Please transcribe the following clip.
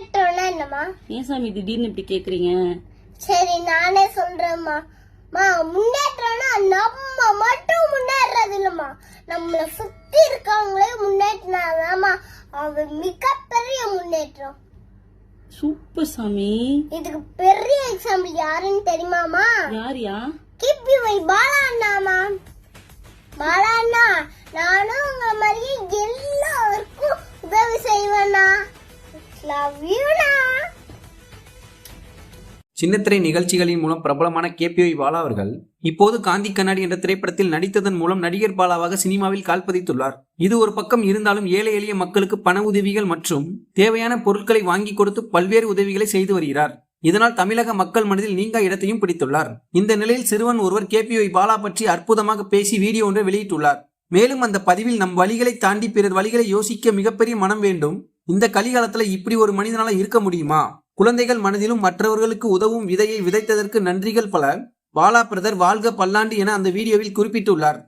என்னம்மா? ஏன் சாமி திடீர்னு இப்படி கேக்குறீங்க? சரி நானே சொல்றேம்மா. மா முன்னேற்றம்னா நம்ம மட்டும் முன்னேறது இல்லம்மா நம்மள சுத்தி இருக்கவங்களே முன்னேற்றினாதாம்மா. அது மிகப்பெரிய முன்னேற்றம். சூப்பர் சாமி. இதுக்கு பெரிய எக்ஸாம்பிள் யாருன்னு தெரியுமாமா யாரியா? கிப்பி வை பாலா அண்ணாமா பாலா அண்ணா நானும் லவ் சின்னத்திரை நிகழ்ச்சிகளின் மூலம் பிரபலமான கேபிஒய் பாலா அவர்கள் இப்போது காந்தி கண்ணாடி என்ற திரைப்படத்தில் நடித்ததன் மூலம் நடிகர் பாலாவாக சினிமாவில் கால்பதித்துள்ளார் இது ஒரு பக்கம் இருந்தாலும் ஏழை எளிய மக்களுக்கு பண உதவிகள் மற்றும் தேவையான பொருட்களை வாங்கி கொடுத்து பல்வேறு உதவிகளை செய்து வருகிறார். இதனால் தமிழக மக்கள் மனதில் நீங்கா இடத்தையும் பிடித்துள்ளார். இந்த நிலையில் சிறுவன் ஒருவர் கேபிஒய் பாலா பற்றி அற்புதமாக பேசி வீடியோ ஒன்றை வெளியிட்டுள்ளார். மேலும் அந்த பதிவில் நம் வழிகளை தாண்டி பிறர் வழிகளை யோசிக்க மிகப்பெரிய மனம் வேண்டும். இந்த கலிகாலத்துல இப்படி ஒரு மனிதனால இருக்க முடியுமா? குழந்தைகள் மனதிலும் மற்றவர்களுக்கு உதவும் விதையை விதைத்ததற்கு நன்றிகள் பல. பாலா பிரதர் வாழ்க பல்லாண்டு என அந்த வீடியோவில் குறிப்பிட்டுள்ளார்.